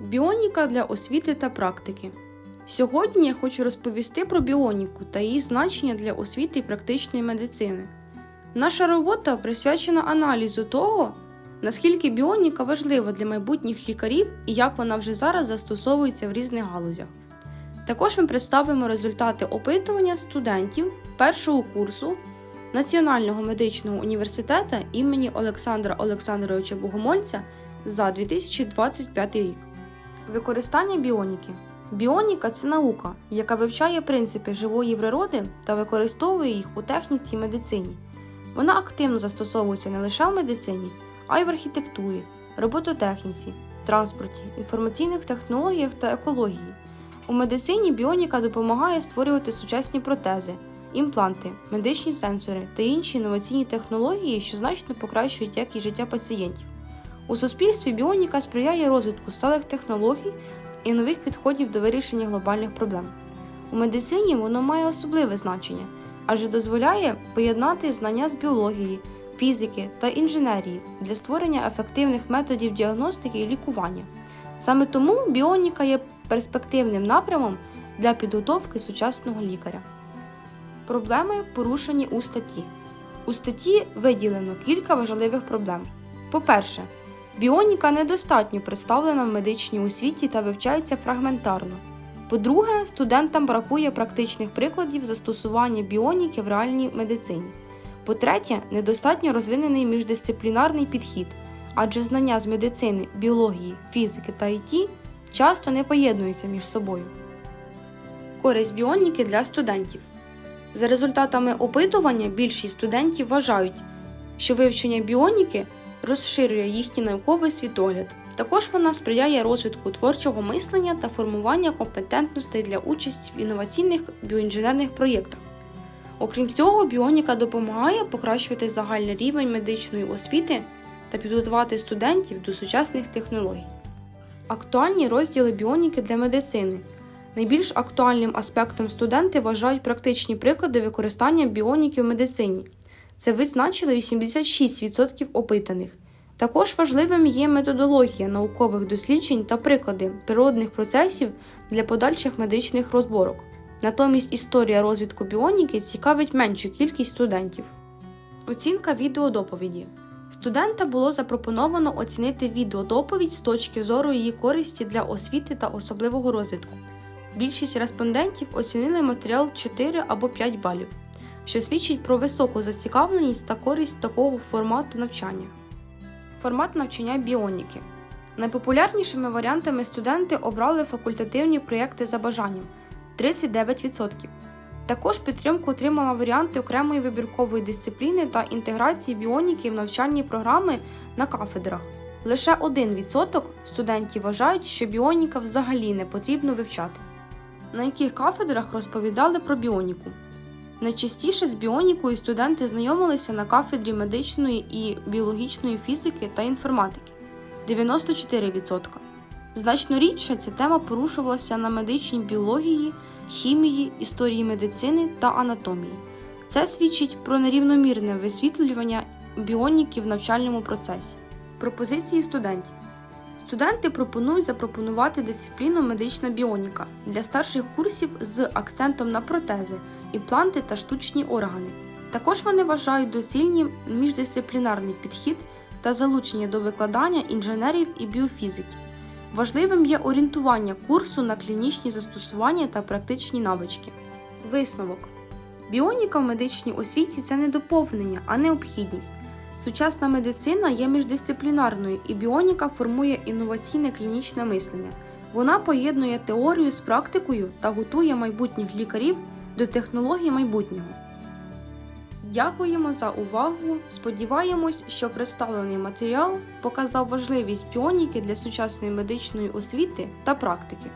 Біоніка для освіти та практики. Сьогодні я хочу розповісти про біоніку та її значення для освіти і практичної медицини. Наша робота присвячена аналізу того, наскільки біоніка важлива для майбутніх лікарів і як вона вже зараз застосовується в різних галузях. Також ми представимо результати опитування студентів першого курсу Національного медичного університету імені Олександра Олександровича Богомольця за 2025 рік. Використання біоніки. Біоніка це наука, яка вивчає принципи живої природи та використовує їх у техніці і медицині. Вона активно застосовується не лише в медицині, а й в архітектурі, робототехніці, транспорті, інформаційних технологіях та екології. У медицині біоніка допомагає створювати сучасні протези, імпланти, медичні сенсори та інші інноваційні технології, що значно покращують якість життя пацієнтів. У суспільстві біоніка сприяє розвитку сталих технологій і нових підходів до вирішення глобальних проблем. У медицині воно має особливе значення, адже дозволяє поєднати знання з біології, фізики та інженерії для створення ефективних методів діагностики і лікування. Саме тому біоніка є перспективним напрямом для підготовки сучасного лікаря. Проблеми порушені у статті. У статті виділено кілька важливих проблем. По-перше, Біоніка недостатньо представлена в медичній освіті та вивчається фрагментарно. По-друге, студентам бракує практичних прикладів застосування біоніки в реальній медицині. По-третє, недостатньо розвинений міждисциплінарний підхід, адже знання з медицини, біології, фізики та ІТ часто не поєднуються між собою. Користь біоніки для студентів. За результатами опитування більшість студентів вважають, що вивчення біоніки розширює їхній науковий світогляд. Також вона сприяє розвитку творчого мислення та формування компетентностей для участі в інноваційних біоінженерних проєктах. Окрім цього, біоніка допомагає покращувати загальний рівень медичної освіти та підготувати студентів до сучасних технологій. Актуальні розділи біоніки для медицини. Найбільш актуальним аспектом студенти вважають практичні приклади використання біоніки в медицині. Це визначили 86% опитаних. Також важливим є методологія наукових досліджень та приклади природних процесів для подальших медичних розборок. Натомість історія розвитку біоніки цікавить меншу кількість студентів. Оцінка відеодоповіді. Студента було запропоновано оцінити відеодоповідь з точки зору її користі для освіти та особливого розвитку. Більшість респондентів оцінили матеріал 4 або 5 балів що свідчить про високу зацікавленість та користь такого формату навчання. Формат навчання біоніки. Найпопулярнішими варіантами студенти обрали факультативні проєкти за бажанням 39%. Також підтримку отримала варіанти окремої вибіркової дисципліни та інтеграції біоніки в навчальні програми на кафедрах. Лише 1% студентів вважають, що біоніка взагалі не потрібно вивчати. На яких кафедрах розповідали про біоніку. Найчастіше з біонікою студенти знайомилися на кафедрі медичної і біологічної фізики та інформатики 94%. Значно рідше ця тема порушувалася на медичній біології, хімії, історії медицини та анатомії. Це свідчить про нерівномірне висвітлювання біоніки в навчальному процесі. Пропозиції студентів. Студенти пропонують запропонувати дисципліну медична біоніка для старших курсів з акцентом на протези, імпланти та штучні органи. Також вони вважають доцільним міждисциплінарний підхід та залучення до викладання інженерів і біофізики. Важливим є орієнтування курсу на клінічні застосування та практичні навички. Висновок: біоніка в медичній освіті це не доповнення, а необхідність. Сучасна медицина є міждисциплінарною і біоніка формує інноваційне клінічне мислення. Вона поєднує теорію з практикою та готує майбутніх лікарів до технологій майбутнього. Дякуємо за увагу. Сподіваємось, що представлений матеріал показав важливість біоніки для сучасної медичної освіти та практики.